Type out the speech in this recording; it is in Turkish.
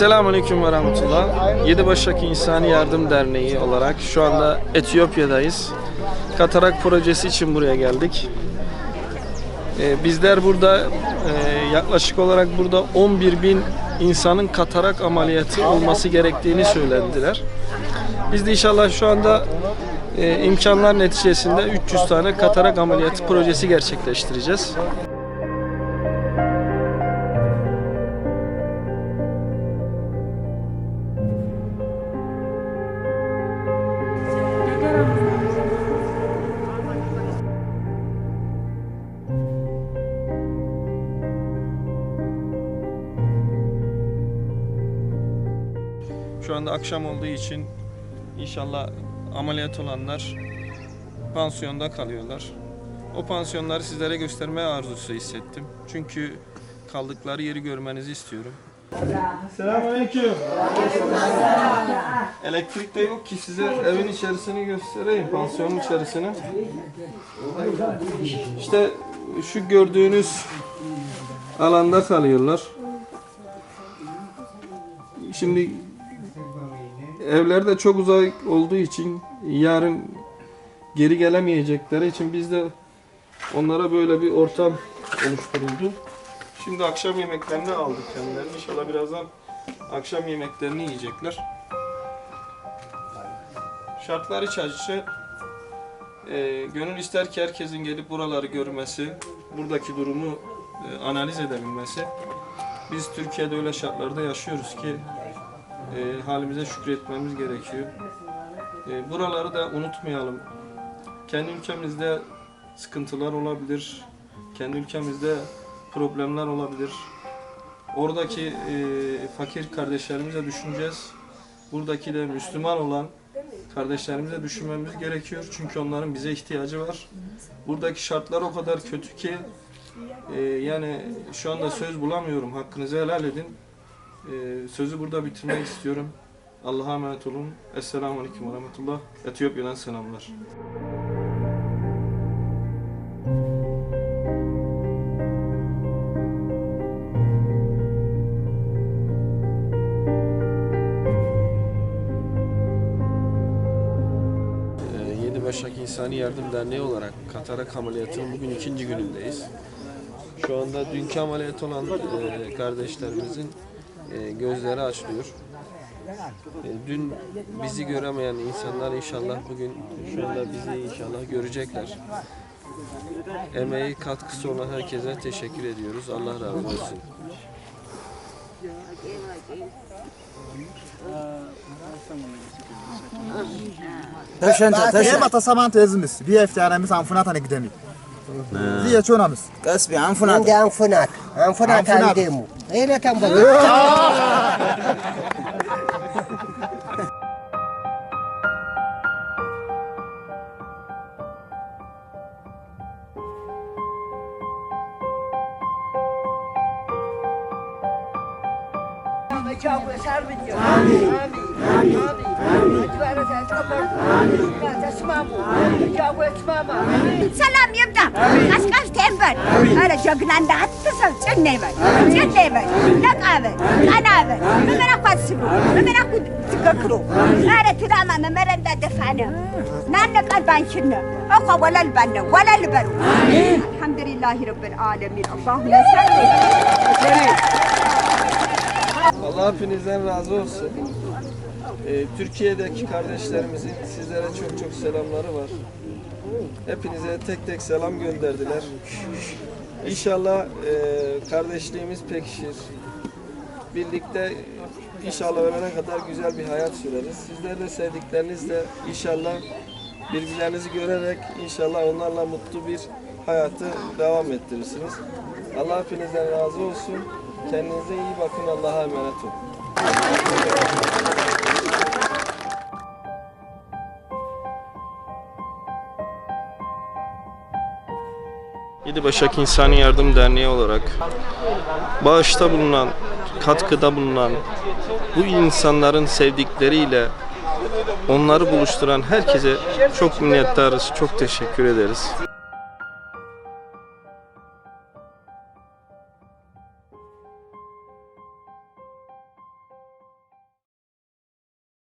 Selamünaleyküm ve rahmetullah. Yedibaşak İnsani Yardım Derneği olarak şu anda Etiyopya'dayız. Katarak projesi için buraya geldik. Ee, bizler burada e, yaklaşık olarak burada 11 bin insanın katarak ameliyatı olması gerektiğini söylediler. Biz de inşallah şu anda e, imkanlar neticesinde 300 tane katarak ameliyatı projesi gerçekleştireceğiz. Şu anda akşam olduğu için inşallah ameliyat olanlar pansiyonda kalıyorlar. O pansiyonları sizlere göstermeye arzusu hissettim. Çünkü kaldıkları yeri görmenizi istiyorum. Selamünaleyküm. Elektrik de yok ki size evin içerisini göstereyim, pansiyonun içerisini. İşte şu gördüğünüz alanda kalıyorlar. Şimdi evler de çok uzak olduğu için yarın geri gelemeyecekleri için biz de onlara böyle bir ortam oluşturuldu. Şimdi akşam yemeklerini aldık kendilerine. İnşallah birazdan akşam yemeklerini yiyecekler. Şartlar iç açıcı. Ee, gönül ister ki herkesin gelip buraları görmesi, buradaki durumu e, analiz edebilmesi. Biz Türkiye'de öyle şartlarda yaşıyoruz ki e, halimize şükretmemiz gerekiyor. E, buraları da unutmayalım. Kendi ülkemizde sıkıntılar olabilir. Kendi ülkemizde problemler olabilir. Oradaki e, fakir kardeşlerimize düşüneceğiz. Buradaki de Müslüman olan kardeşlerimize düşünmemiz gerekiyor. Çünkü onların bize ihtiyacı var. Buradaki şartlar o kadar kötü ki e, yani şu anda söz bulamıyorum. Hakkınızı helal edin. Ee, sözü burada bitirmek istiyorum. Allah'a emanet olun. Esselamu Aleyküm ve Rahmetullah. Etiyopya'dan selamlar. Ee, Yedibaşak İnsani Yardım Derneği olarak katarak ameliyatının bugün ikinci günündeyiz. Şu anda dünkü ameliyat olan e, kardeşlerimizin gözleri açılıyor. Dün bizi göremeyen insanlar inşallah bugün şu anda bizi inşallah görecekler. Emeği katkısı olan herkese teşekkür ediyoruz. Allah razı olsun. تشنت تشنت تسمعت ازمس بيفتح على مس عن فنات انا قدامي زي شو نامس كسبي عنفنات عندي عنفنات عنفنات عن مو هنا تنبغي آمين آمين آمين آمين آمين ቴምበል ኧረ ጀግና እንዳትሰብ ጭኔ በል ጭኔ በል ነቃ በል ቀና በል መመራ እኮ አስቡ መመራ እኮ ትገክሮ ኧረ ትዳማ መመረ እንዳደፋነ ናነቃል ባንሽነ እኮ ወለል ባነ ወለል በሉ አልሐምዱሊላህ ረብል ዓለሚን አላሁመ ሰሊ Allah hepinizden razı olsun. Ee, Türkiye'deki kardeşlerimizin sizlere çok çok selamları var. Hepinize tek tek selam gönderdiler. İnşallah e, kardeşliğimiz pekişir. Birlikte inşallah ölene kadar güzel bir hayat süreriz. Sizler de sevdiklerinizle inşallah birbirlerinizi görerek inşallah onlarla mutlu bir hayatı devam ettirirsiniz. Allah hepinizden razı olsun. Kendinize iyi bakın. Allah'a emanet olun. Yedibaşak İnsani Yardım Derneği olarak bağışta bulunan, katkıda bulunan bu insanların sevdikleriyle onları buluşturan herkese çok minnettarız, çok teşekkür ederiz.